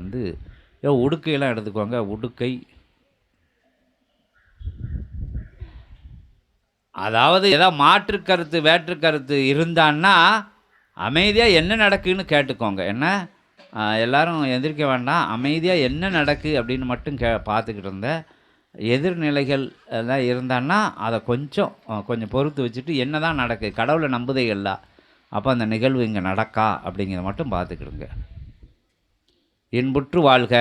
வந்து ஏ உடுக்கையெல்லாம் எடுத்துக்கோங்க உடுக்கை. அதாவது ஏதாவது மாற்று கருத்து வேற்று கருத்து இருந்தான்னா அமைதியாக என்ன நடக்குன்னு கேட்டுக்கோங்க. என்ன? எல்லாரும் எந்திரிக்க வேண்டாம். அமைதியாக என்ன நடக்கு அப்படின்னு மட்டும் கே பார்த்துக்கிட்டு இருந்தேன் எதிர்நிலைகள் எல்லாம் இருந்தான்னா அதை கொஞ்சம் கொஞ்சம் பொறுத்து வச்சுட்டு என்ன தான் நடக்கு. கடவுளை நம்புதே இல்லை. அப்போ அந்த நிகழ்வு இங்கே நடக்கா அப்படிங்கிறத மட்டும் பார்த்துக்கிடுங்க. இன்புற்று வாழ்க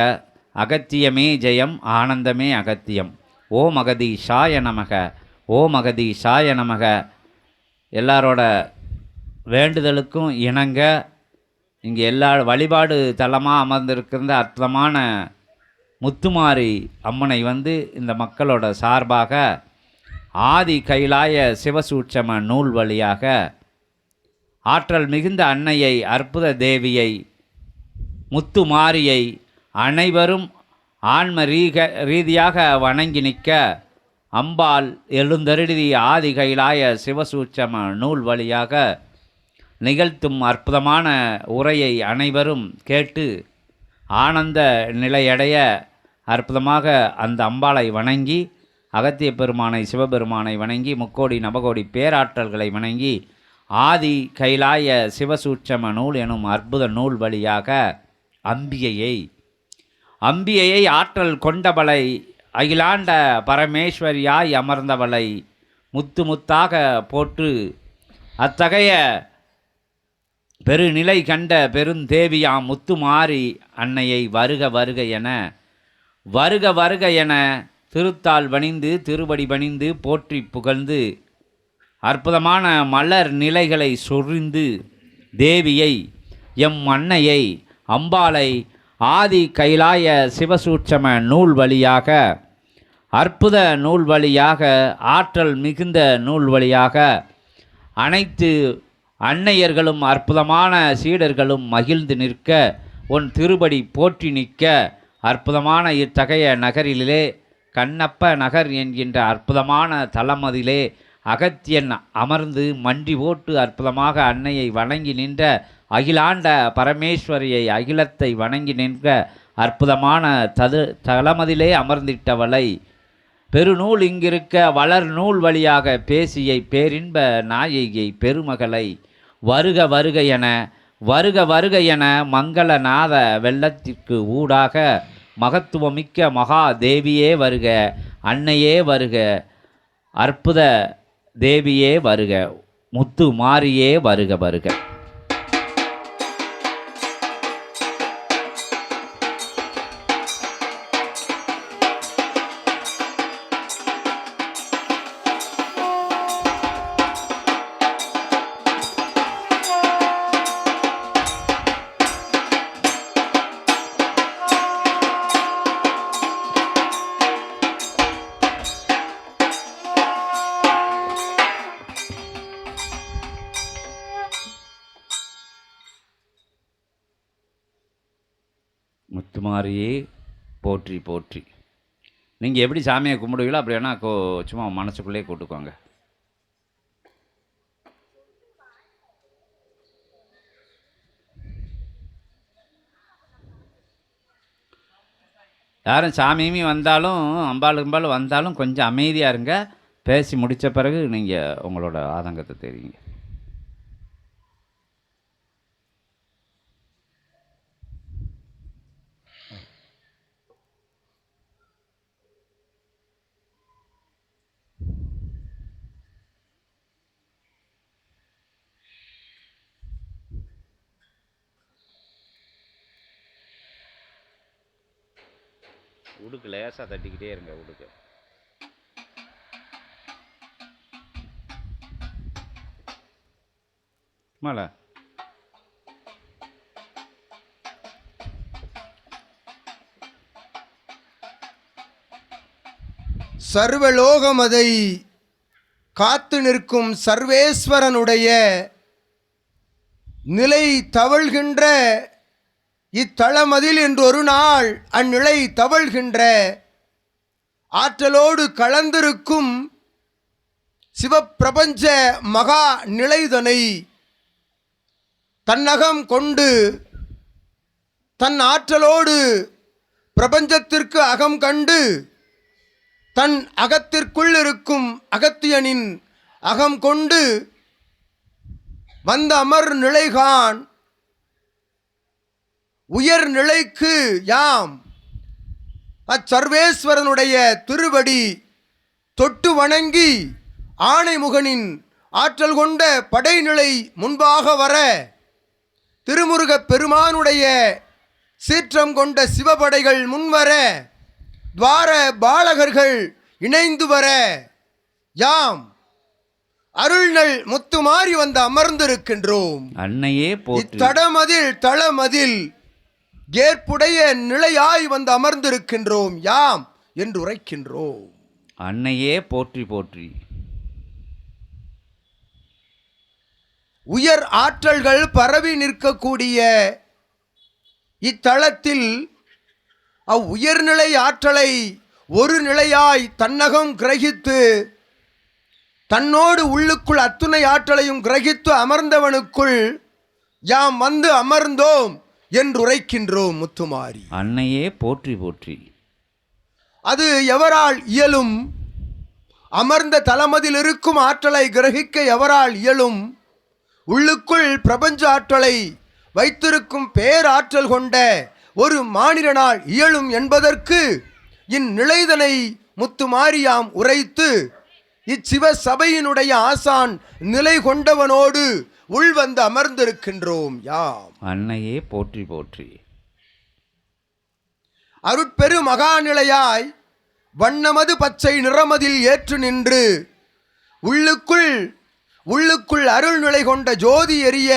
அகத்தியமே ஜெயம் ஆனந்தமே அகத்தியம். ஓ மகதி ஷாய நமக ஓ மகதி ஷாய நமக. எல்லாரோட வேண்டுதலுக்கும் இணங்க இங்கே எல்லா வழிபாடு தலமாக அமர்ந்திருக்கிற அற்புதமான முத்துமாரி அம்மனை வந்து இந்த மக்களோட சார்பாக ஆதி கைலாய சிவசூட்சம நூல் வழியாக ஆற்றல் மிகுந்த அன்னையை அற்புத தேவியை முத்துமாரியை அனைவரும் ஆன்ம ரீக ரீதியாக வணங்கி நிற்க அம்பாள் எழுந்தருளி ஆதி கைலாய சிவசூட்சம நூல் வழியாக நிகழ்த்தும் அற்புதமான உரையை அனைவரும் கேட்டு ஆனந்த நிலையடைய அற்புதமாக அந்த அம்பாளை வணங்கி அகத்திய பெருமானை சிவபெருமானை வணங்கி முக்கோடி நவகோடி பேராற்றல்களை வணங்கி ஆதி கைலாய சிவசூட்சம நூல் எனும் அற்புத நூல் வழியாக அம்பிகையை. அம்பிகையை ஆற்றல் கொண்டவளை அகிலாண்ட பரமேஸ்வரியாய் அமர்ந்தவளை முத்து முத்தாக போட்டு அத்தகைய பெருநிலை கண்ட பெருந்தேவியாம் முத்துமாரி அன்னையை வருக வருக என வருக வருக என திருத்தால் பணிந்து திருவடி பணிந்து போற்றி புகழ்ந்து அற்புதமான மலர் நிலைகளை சொரிந்து தேவியை எம் அன்னையை அம்பாளை ஆதி கைலாய சிவசூட்சம நூல் வழியாக அற்புத நூல் வழியாக ஆற்றல் மிகுந்த நூல் வழியாக அனைத்து அன்னையர்களும் அற்புதமான சீடர்களும் மகிழ்ந்து நிற்க உன் திருபடி போற்றி நிற்க அற்புதமான இத்தகைய நகரிலே கண்ணப்ப நகர் என்கின்ற அற்புதமான தலமதிலே அகத்தியன் அமர்ந்து மண்டி போட்டு அற்புதமாக அன்னையை வணங்கி நின்ற அகிலாண்ட பரமேஸ்வரியை அகிலத்தை வணங்கி நின்ற அற்புதமான தது தலமதிலே அமர்ந்திட்டவளை பெருநூல் இங்கிருக்க வளர் நூல் வழியாக பேசியை பேரின்ப நாயகியை பெருமகளை வருக வருக என வருக வருக என மங்களநாத வெள்ளத்திற்கு ஊடாக மகத்துவமிக்க மகா தேவியே வருக அன்னையே வருக அற்புத தேவியே வருக முத்து மாரியே வருக வருக. முத்துமாரியே போற்றி போற்றி. நீங்கள் எப்படி சாமியை கும்பிடுவீங்களோ அப்படி வேணால் கோ சும்மா மனசுக்குள்ளேயே கூட்டுக்கோங்க. யாரும் சாமியுமே வந்தாலும் அம்பாள் கும்பாலும் வந்தாலும் கொஞ்சம் அமைதியாக இருங்க. பேசி முடித்த பிறகு நீங்கள் உங்களோட ஆதங்கத்தை தெரியுங்க உடுக்கு லேசாக தட்டிக்கிட்டே இருங்க உடுக்கு. மலை. சர்வலோகமதை காத்து நிற்கும் சர்வேஸ்வரனுடைய நிலை தவழ்கின்ற இத்தளமதில் என்று ஒரு நாள் அந்நிலை தவழ்கின்ற ஆற்றலோடு கலந்திருக்கும் சிவப்பிரபஞ்ச மகா நிலைதனை தன்னகம் கொண்டு தன் ஆற்றலோடு பிரபஞ்சத்திற்கு அகம் கண்டு தன் அகத்திற்குள் இருக்கும் அகத்தியனின் அகம் கொண்டு வந்த அமர் நிலைகான் உயர் நிலைக்கு யாம்? அச்சர்வேஸ்வரனுடைய திருவடி தொட்டு வணங்கி ஆணைமுகனின் ஆற்றல் கொண்ட படைநிலை முன்பாக வர திருமுருகப் பெருமானுடைய சீற்றம் கொண்ட சிவபடைகள் முன்வர துவார பாலகர்கள் இணைந்து வர யாம்? அருள்நல் முத்துமாறி வந்து அமர்ந்திருக்கின்றோம். அன்னையே போற்றி. இத்தடமதில் தளமதில் ஏற்புடைய நிலையாய் வந்து அமர்ந்திருக்கின்றோம். யாம்? என்று உரைக்கின்றோம். அன்னையே போற்றி போற்றி. உயர் ஆற்றல்கள் பரவி நிற்கக்கூடிய இத்தளத்தில் அவ் உயர்நிலை ஆற்றலை ஒரு நிலையாய் தன்னகம் கிரகித்து தன்னோடு உள்ளுக்குள் அத்துணை ஆற்றலையும் கிரகித்து அமர்ந்தவனுக்குள் யாம் வந்து அமர்ந்தோம். என்று உரைக்கின்றோம் முத்துமாரி. அன்னையே போற்றி போற்றி. அது எவரால் இயலும்? அமர்ந்த தலமதில் இருக்கும் ஆற்றலை கிரகிக்க எவரால் இயலும்? உள்ளுக்குள் பிரபஞ்ச ஆற்றலை வைத்திருக்கும் பேராற்றல் கொண்ட ஒரு மானிடனால் இயலும் என்பதற்கு இந்நிலைதனை முத்துமாரியாம் உரைத்து இச்சிவ சபையினுடைய ஆசான் நிலை கொண்டவனோடு உள்வந்து அமர்ந்திருக்கின்றோம் யாம். அன்னையே போற்றி போற்றி. அருட்பெரு மகாநிலையாய் வண்ணமது பச்சை நிறமதில் ஏற்று நின்று உள்ளுக்குள் உள்ளுக்குள் அருள் நிலை கொண்ட ஜோதி எரிய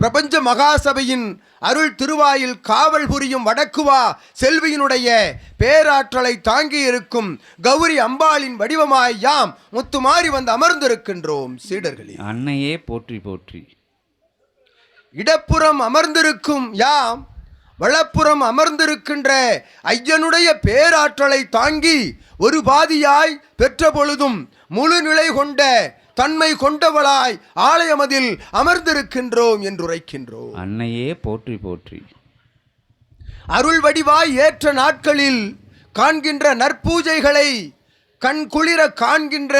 பிரபஞ்ச மகாசபையின் அருள் திருவாயில் காவல் புரியும் வடக்குவா செல்வியினுடைய பேராற்றலை தாங்கி இருக்கும் கௌரி அம்பாளின் வடிவமாய் யாம் முத்துமாறி வந்து அமர்ந்திருக்கின்றோம் சீடர்களே. அன்னையே போற்றி போற்றி. இடப்புறம் அமர்ந்திருக்கும் யாம் வலப்புறம் அமர்ந்திருக்கின்ற ஐயனுடைய பேராற்றலை தாங்கி ஒரு பாதியாய் பெற்ற பொழுதும் முழு நிலை கொண்ட தன்மை கொண்டவளாய் ஆலயமதில் அமர்ந்திருக்கின்றோம் என்று உரைக்கின்றோம் அன்னையே போற்றி போற்றி. அருள் வடிவாய் ஏற்ற நாட்களில் காண்கின்ற நற்பூஜைகளை கண் குளிர காண்கின்ற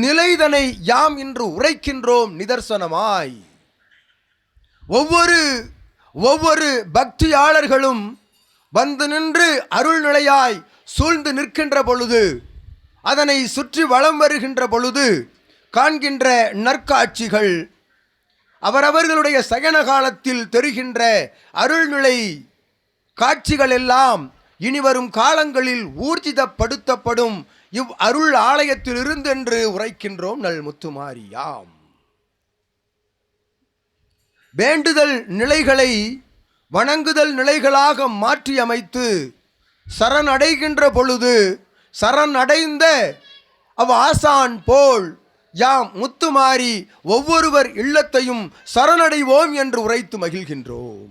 நிலைதனை யாம் இன்று உரைக்கின்றோம் நிதர்சனமாய். ஒவ்வொரு ஒவ்வொரு பக்தியாளர்களும் வந்து நின்று அருள் நிலையாய் சூழ்ந்து நிற்கின்ற பொழுது அதனை சுற்றி வலம் வருகின்ற பொழுது காண்கின்ற நற்காட்சிகள் அவரவர்களுடைய சயன காலத்தில் தெரிகின்ற அருள்நிலை காட்சிகள் எல்லாம் இனிவரும் காலங்களில் ஊர்ஜிதப்படுத்தப்படும். இவ் அருள் ஆலயத்தில் இருந்தென்று உரைக்கின்றோம் நல் முத்துமாரியாம் வேண்டுதல் நிலைகளை வணங்குதல் நிலைகளாக மாற்றி அமைத்து சரணடைகின்ற பொழுது சரணடைந்த அவ் ஆசான் போல் யாம் முத்துமாறி ஒவ்வொருவர் இல்லத்தையும் சரணடைவோம் என்று உரைத்து மகிழ்கின்றோம்.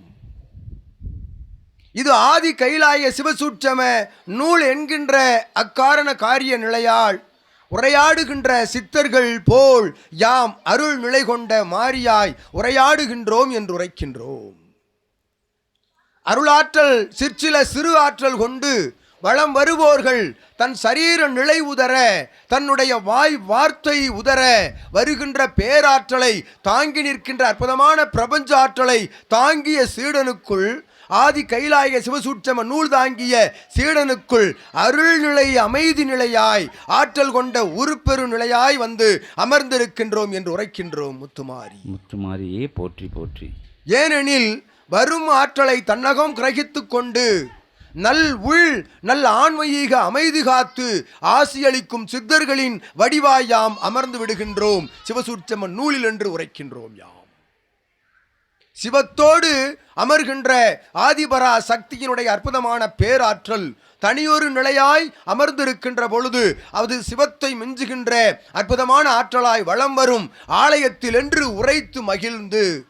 இது ஆதி கைலாய சிவசூட்சம நூல் என்கின்ற அக்காரண காரிய நிலையால் உரையாடுகின்ற சித்தர்கள் போல் யாம் அருள் நிலை கொண்ட மாரியாய் உரையாடுகின்றோம் என்று உரைக்கின்றோம். அருளாற்றல் சிற்சில சிறு ஆற்றல் கொண்டு வளம் வருவோர்கள் தன் சரீர நிலை உதர தன்னுடைய வாய் வார்த்தை உதர வருகின்ற பேராற்றலை தாங்கி நிற்கின்ற அற்புதமான பிரபஞ்ச ஆற்றலை தாங்கிய சீடனுக்குள் ஆதி கைலாய சிவசூட்சம நூல் தாங்கிய சீடனுக்குள் அருள்நிலை அமைதி நிலையாய் ஆற்றல் கொண்ட உருப்பெரு நிலையாய் வந்து அமர்ந்திருக்கின்றோம் என்று உரைக்கின்றோம் முத்துமாரி. முத்துமாரியே போற்றி போற்றி. ஏனெனில் வரும் ஆற்றலை தன்னகம் கிரகித்துக் கொண்டு நல் உள் நல் ஆன்மீக அமைதி காத்து ஆசியளிக்கும் சித்தர்களின் வடிவாயாம் அமர்ந்து விடுகின்றோம். சிவசூட்சம நூலில் என்று உரைக்கின்றோம் யாம். சிவத்தோடு அமர்கின்ற ஆதிபரா சக்தியினுடைய அற்புதமான பேராற்றல் தனியொரு நிலையாய் அமர்ந்திருக்கின்ற பொழுது அது சிவத்தை மிஞ்சுகின்ற அற்புதமான ஆற்றலாய் வலம் வரும் ஆலயத்தில் என்று உரைத்து மகிழ்ந்து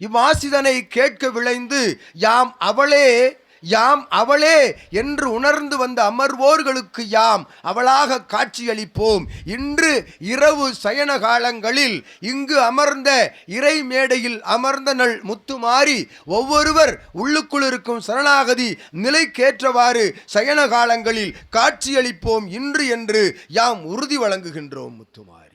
இவ்வாசிதனை கேட்க விளைந்து யாம் அவளே யாம் அவளே என்று உணர்ந்து வந்த அமர்வோர்களுக்கு யாம் அவளாக காட்சியளிப்போம். இன்று இரவு சயன காலங்களில் இங்கு அமர்ந்த இறை மேடையில் அமர்ந்த நல் முத்துமாறி ஒவ்வொருவர் உள்ளுக்குள் இருக்கும் சரணாகதி நிலைக்கேற்றவாறு சயன காலங்களில் காட்சியளிப்போம் இன்று என்று யாம் உறுதி வழங்குகின்றோம் முத்துமாரி.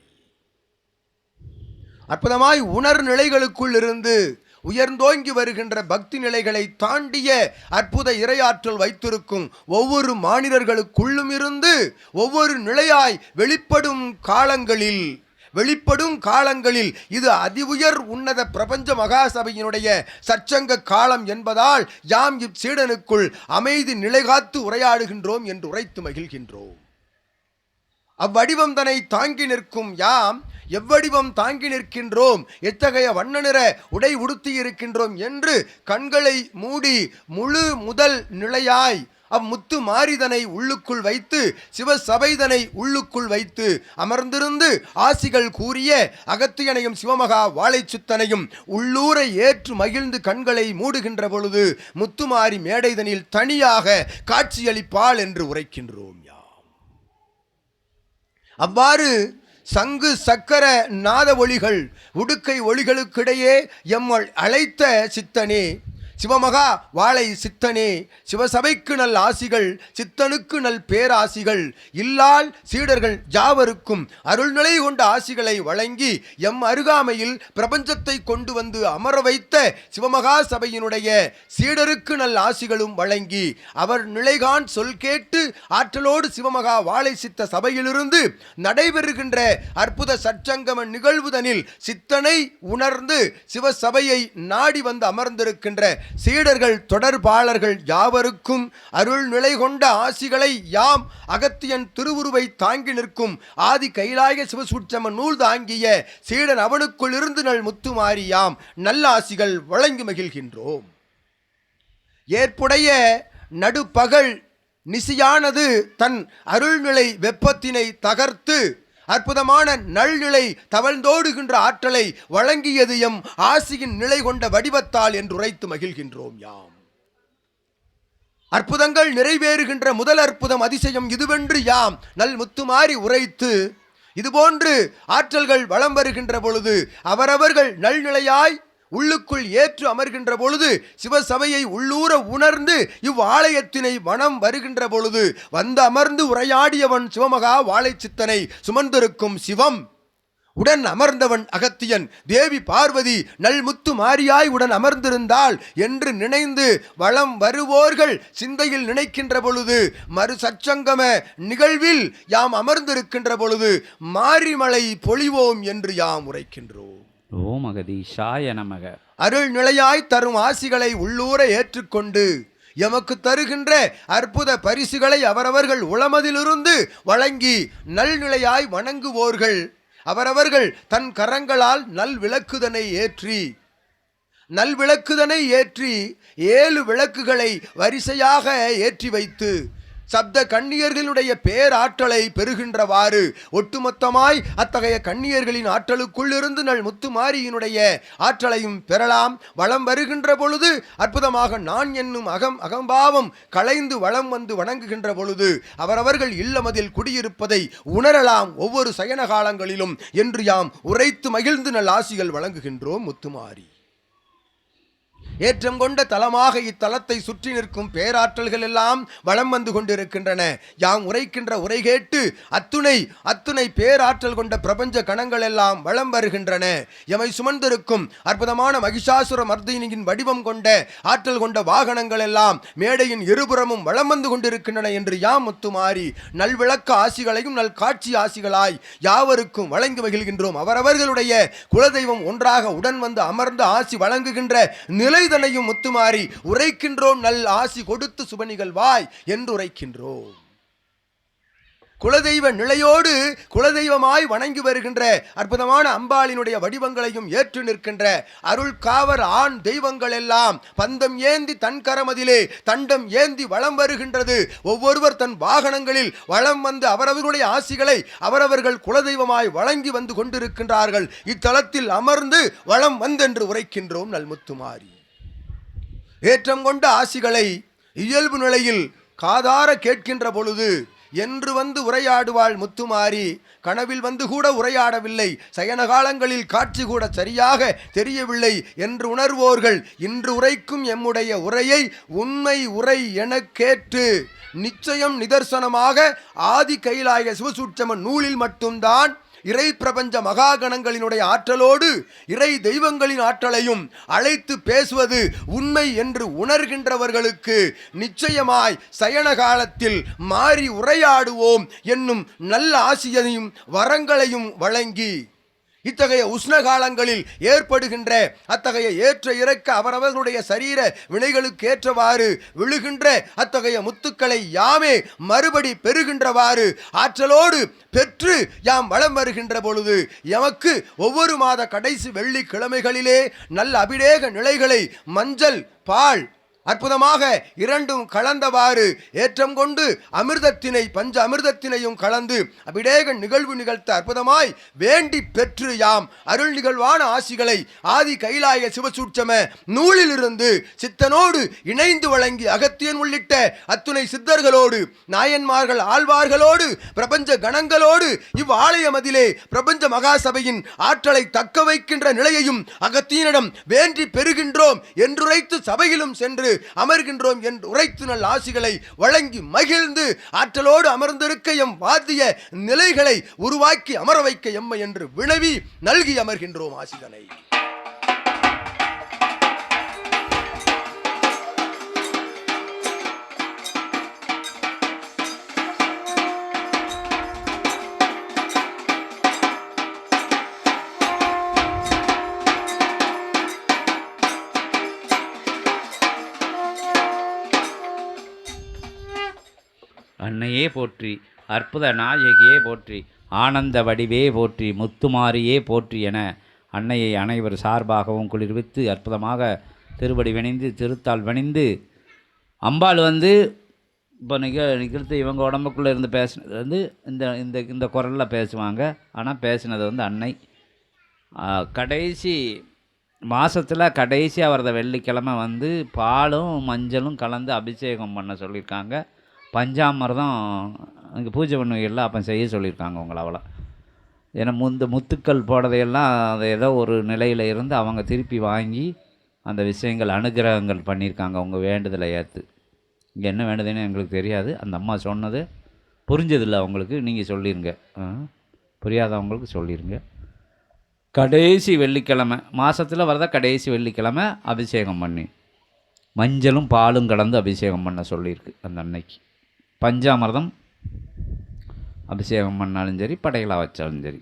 அற்புதமாய் உணர் நிலைகளுக்குள் இருந்து உயர்ந்தோங்கி வருகின்ற பக்தி நிலைகளை தாண்டிய அற்புத இரையாற்றல் வைத்திருக்கும் ஒவ்வொரு மாநிலர்களுக்குள்ளும் இருந்து ஒவ்வொரு நிலையாய் வெளிப்படும் காலங்களில் வெளிப்படும் காலங்களில் இது அதி உயர் உன்னத பிரபஞ்ச மகாசபையினுடைய சச்சங்க காலம் என்பதால் யாம் இச்சீடனுக்குள் அமைதி நிலைகாத்து உரையாடுகின்றோம் என்று உரைத்து மகிழ்கின்றோம். அவ்வடிவம் தன்னை தாங்கி நிற்கும் யாம் எவ்வடிவம் தாங்கி நிற்கின்றோம்? எத்தகைய வண்ண நிற உடை உடுத்தி இருக்கின்றோம் என்று கண்களை மூடி முழு முதல் நிலையாய் அம்முத்து மாரிதனை உள்ளுக்குள் வைத்து சிவசபைதனை உள்ளுக்குள் வைத்து அமர்ந்திருந்து ஆசிகள் கூறிய அகத்தியனையும் சிவமகா வாழைச்சுத்தனையும் உள்ளூரை ஏற்று மகிழ்ந்து கண்களை மூடுகின்ற பொழுது முத்துமாரி மேடைதனில் தனியாக காட்சியளிப்பாள் என்று உரைக்கின்றோம் யாம். அவ்வாறு சங்கு சக்கர நாத ஒளிகள் உடுக்கை ஒளிகளுக்கிடையே எம்மல் அழைத்த சித்தனே. சிவமகா வாழை சித்தனே சிவசபைக்கு நல் ஆசிகள் சித்தனுக்கு நல் பேராசிகள். இல்லால் சீடர்கள் ஜாவருக்கும் அருள்நிலை கொண்ட ஆசிகளை வழங்கி எம் அருகாமையில் பிரபஞ்சத்தை கொண்டு வந்து அமர வைத்த சிவமகா சபையினுடைய சீடருக்கு நல் ஆசிகளும் வழங்கி அவர் நிலைகான் சொல் கேட்டு ஆற்றலோடு சிவமகா வாழை சித்த சபையிலிருந்து நடைபெறுகின்ற அற்புத சற்சங்கம நிகழ்வுதனில் சித்தனை உணர்ந்து சிவசபையை நாடி வந்து அமர்ந்திருக்கின்ற சீடர்கள் தொடர்பாளர்கள் யாவருக்கும் அருள் நிலை கொண்ட ஆசிகளை யாம் அகத்தியன் திருவுருவை தாங்கி நிற்கும் ஆதி கைலாய சிவசூட்சம நூல் தாங்கிய சீடன் அவனுக்குள் இருந்து நல் முத்துமாரி யாம் நல்ல ஆசிகள் வழங்கி மகிழ்கின்றோம். ஏற்புடைய நடுப்பகல் நிசியானது தன் அருள்நிலை வெப்பத்தினை தகர்த்து அற்புதமான நல்நிலை தவழ்ந்தோடுகின்ற ஆற்றலை வழங்கியது எம் ஆசியின் நிலை கொண்ட வடிவத்தால் என்று உரைத்து மகிழ்கின்றோம் யாம். அற்புதங்கள் நிறைவேறுகின்ற முதல் அற்புதம் அதிசயம் இதுவென்று யாம் நல் முத்துமாறி உரைத்து இதுபோன்று ஆற்றல்கள் வலம் வருகின்ற பொழுது அவரவர்கள் நல்நிலையாய் உள்ளுக்குள் ஏற்று அமர்கின்ற பொழுது சிவசபையை உள்ளூர உணர்ந்து இவ்வாலயத்தினை வனம் வருகின்ற பொழுது வந்து அமர்ந்து உரையாடியவன் சிவமகா வாழைச்சித்தனை சுமந்திருக்கும் சிவம். உடன் அமர்ந்தவன் அகத்தியன் தேவி பார்வதி நல்முத்து மாரியாய் உடன் அமர்ந்திருந்தாள் என்று நினைந்து வளம் வருவோர்கள் சிந்தையில் நினைக்கின்ற பொழுது மறு சச்சங்கம நிகழ்வில் யாம் அமர்ந்திருக்கின்ற பொழுது மாரிமலை பொழிவோம் என்று யாம் உரைக்கின்றோம். ஓம் அகதீஷாய நமக. அருள் நிலையாய் தரும் ஆசிகளை உள்ளூர ஏற்றுக்கொண்டு எமக்கு தருகின்ற அற்புத பரிசுகளை அவரவர்கள் உளமதிலிருந்து வழங்கி நல்நிலையாய் வணங்குவோர்கள். அவரவர்கள் தன் கரங்களால் நல் விளக்குதனை ஏற்றி நல் விளக்குதனை ஏற்றி ஏழு விளக்குகளை வரிசையாக ஏற்றி வைத்து சப்த கண்ணியர்களுடைய பேராற்றலை பெறுகின்றவாறு ஒட்டுமொத்தமாய் அத்தகைய கண்ணியர்களின் ஆற்றலுக்குள்ளிருந்து நல் முத்துமாரியினுடைய ஆற்றலையும் பெறலாம். வளம் வருகின்ற பொழுது அற்புதமாக நான் என்னும் அகம் அகம்பாவம் களைந்து வளம் வந்து வணங்குகின்ற பொழுது அவரவர்கள் இல்லமதில் குடியிருப்பதை உணரலாம் ஒவ்வொரு சயன காலங்களிலும் என்று யாம் உரைத்து மகிழ்ந்து நல் ஆசிகள் வழங்குகின்றோம் முத்துமாரி. ஏற்றம் கொண்ட தலமாக இத்தலத்தை சுற்றி நிற்கும் பேராற்றல்கள் எல்லாம் வளம் வந்து கொண்டிருக்கின்றன. யாம் உரைக்கின்ற உரை கேட்டு அத்துணை அத்துணை பேராற்றல் கொண்ட பிரபஞ்ச கணங்கள் எல்லாம் வலம் வருகின்றன. எமை சுமந்திருக்கும் அற்புதமான மகிஷாசுர மர்தினியின் வடிவம் கொண்ட ஆற்றல் கொண்ட வாகனங்கள் எல்லாம் மேடையின் இருபுறமும் வளம் வந்து கொண்டிருக்கின்றன என்று யாம் முத்துமாறி நல்விளக்க ஆசிகளையும் நல் காட்சி ஆசிகளாய் யாவருக்கும் வழங்கி மகிழ்கின்றோம். அவரவர்களுடைய குலதெய்வம் ஒன்றாக உடன் வந்து அமர்ந்து ஆசி வழங்குகின்ற நிலை உரைதலையும் முத்துமாறி உரைக்கின்றோம் நல் ஆசி கொடுத்து சுபனிகள் வாய் என்று உரைக்கின்றோம். குலதெய்வ நிலையோடு குலதெய்வமாய் வணங்கி வருகின்ற அற்புதமான அம்பாளினுடைய வடிவங்களையும் ஏற்று நிற்கின்ற அருள் காவர் ஆண் தெய்வங்கள் எல்லாம் பந்தம் ஏந்தி தன் கரமதிலே தண்டம் ஏந்தி வளம் வருகின்றது. ஒவ்வொருவர் தன் வாகனங்களில் வளம் வந்து அவரவர்களுடைய ஆசிகளை அவரவர்கள் குலதெய்வமாய் வழங்கி வந்து கொண்டிருக்கின்றார்கள். இத்தலத்தில் அமர்ந்து வளம் வந்தென்று உரைக்கின்றோம் நல்முத்துமாரி ஏற்றம் கொண்ட ஆசிகளை இயல்பு நிலையில் காதார கேட்கின்ற பொழுது என்று வந்து உரையாடுவாள் முத்துமாரி. கனவில் வந்து கூட உரையாடவில்லை. சயன காலங்களில் காட்சி கூட சரியாக தெரியவில்லை என்று உணர்வோர்கள் இன்று உரைக்கும் எம்முடைய உரையை உண்மை உரை என கேட்டு நிச்சயம் நிதர்சனமாக ஆதி கைலாய சிவசூட்சம நூலில் மட்டும்தான் இறை பிரபஞ்ச மகாகணங்களினுடைய ஆற்றலோடு இறை தெய்வங்களின் ஆற்றலையும் அழைத்து பேசுவது உண்மை என்று உணர்கின்றவர்களுக்கு நிச்சயமாய் சயன காலத்தில் மாறி உரையாடுவோம் என்னும் நல்ல ஆசியையும் வரங்களையும் வழங்கி இத்தகைய உஷ்ண காலங்களில் ஏற்படுகின்ற அத்தகைய ஏற்ற இறக்க அவரவர்களுடைய சரீர வினைகளுக்கு ஏற்றவாறு விழுகின்ற அத்தகைய முத்துக்களை யாமே மறுபடி பெறுகின்றவாறு ஆற்றலோடு பெற்று யாம் வளம் வருகின்ற பொழுது எமக்கு ஒவ்வொரு மாத கடைசி வெள்ளிக்கிழமைகளிலே நல்ல அபிடேக நிலைகளை மஞ்சள் பால் அற்புதமாக இரண்டும் கலந்தவாறு ஏற்றம் கொண்டு அமிர்தத்தினை பஞ்ச அமிர்தத்தினையும் கலந்து அபிடேகன் நிகழ்வு நிகழ்த்த அற்புதமாய் வேண்டி பெற்று யாம் அருள் நிகழ்வான ஆசிகளை ஆதி கைலாய சிவசூட்சம நூலிலிருந்து சித்தனோடு இணைந்து வழங்கி அகத்தியன் உள்ளிட்ட அத்துணை சித்தர்களோடு நாயன்மார்கள் ஆழ்வார்களோடு பிரபஞ்ச கணங்களோடு இவ்வாலயமதிலே பிரபஞ்ச மகாசபையின் ஆற்றலை தக்க வைக்கின்ற நிலையையும் அகத்தியனிடம் வேண்டி பெறுகின்றோம் என்றுரைத்து சபையிலும் சென்று அமர்கின்றோம் என்று உரைத்து நல் ஆசிகளை வழங்கி மகிழ்ந்து ஆற்றலோடு அமர்ந்திருக்க எம் வாத்திய நிலைகளை உருவாக்கி அமர வைக்க எம்மை என்று வினவி நல்கி அமர்கின்றோம் ஆசிதனை. அன்னையே போற்றி அற்புத நாயகியே போற்றி ஆனந்த வடிவே போற்றி முத்துமாரியே போற்றி என அன்னையை அனைவர் சார்பாகவும் குளிர்வித்து அற்புதமாக திருவடி வணிந்து திருத்தால் வணிந்து அம்பாள் வந்து இப்போ நிக நிகழ்த்து இவங்க உடம்புக்குள்ளே இருந்து பேசினது வந்து இந்த இந்த இந்த குரலில் பேசுவாங்க. ஆனால் பேசினது வந்து அன்னை. கடைசி மாதத்தில் கடைசியாக வரத வெள்ளிக்கிழமை வந்து பாலும் மஞ்சளும் கலந்து அபிஷேகம் பண்ண சொல்லியிருக்காங்க பஞ்சாமிரதம் அங்கே பூஜை பண்ணுவீங்கள்ல அப்போ செய்ய சொல்லியிருக்காங்க உங்களை அவ்வளோ ஏன்னா முந்த முத்துக்கள் போடுறதையெல்லாம் அது ஏதோ ஒரு நிலையில் இருந்து அவங்க திருப்பி வாங்கி அந்த விஷயங்கள் அனுகிரகங்கள் பண்ணியிருக்காங்க உங்கள் வேண்டுதலை ஏற்று இங்கே என்ன வேண்டுதுன்னு எங்களுக்கு தெரியாது. அந்த அம்மா சொன்னது புரிஞ்சதில்லை அவங்களுக்கு. நீங்கள் சொல்லிடுங்க புரியாதவங்களுக்கு சொல்லிடுங்க கடைசி வெள்ளிக்கிழமை மாதத்தில் வரத கடைசி வெள்ளிக்கிழமை அபிஷேகம் பண்ணி மஞ்சளும் பாலும் கலந்து அபிஷேகம் பண்ண சொல்லியிருக்கு அந்த அன்னைக்கு. பஞ்சாமிரதம் அபிஷேகம் பண்ணாலும் சரி படைகளாக வச்சாலும் சரி.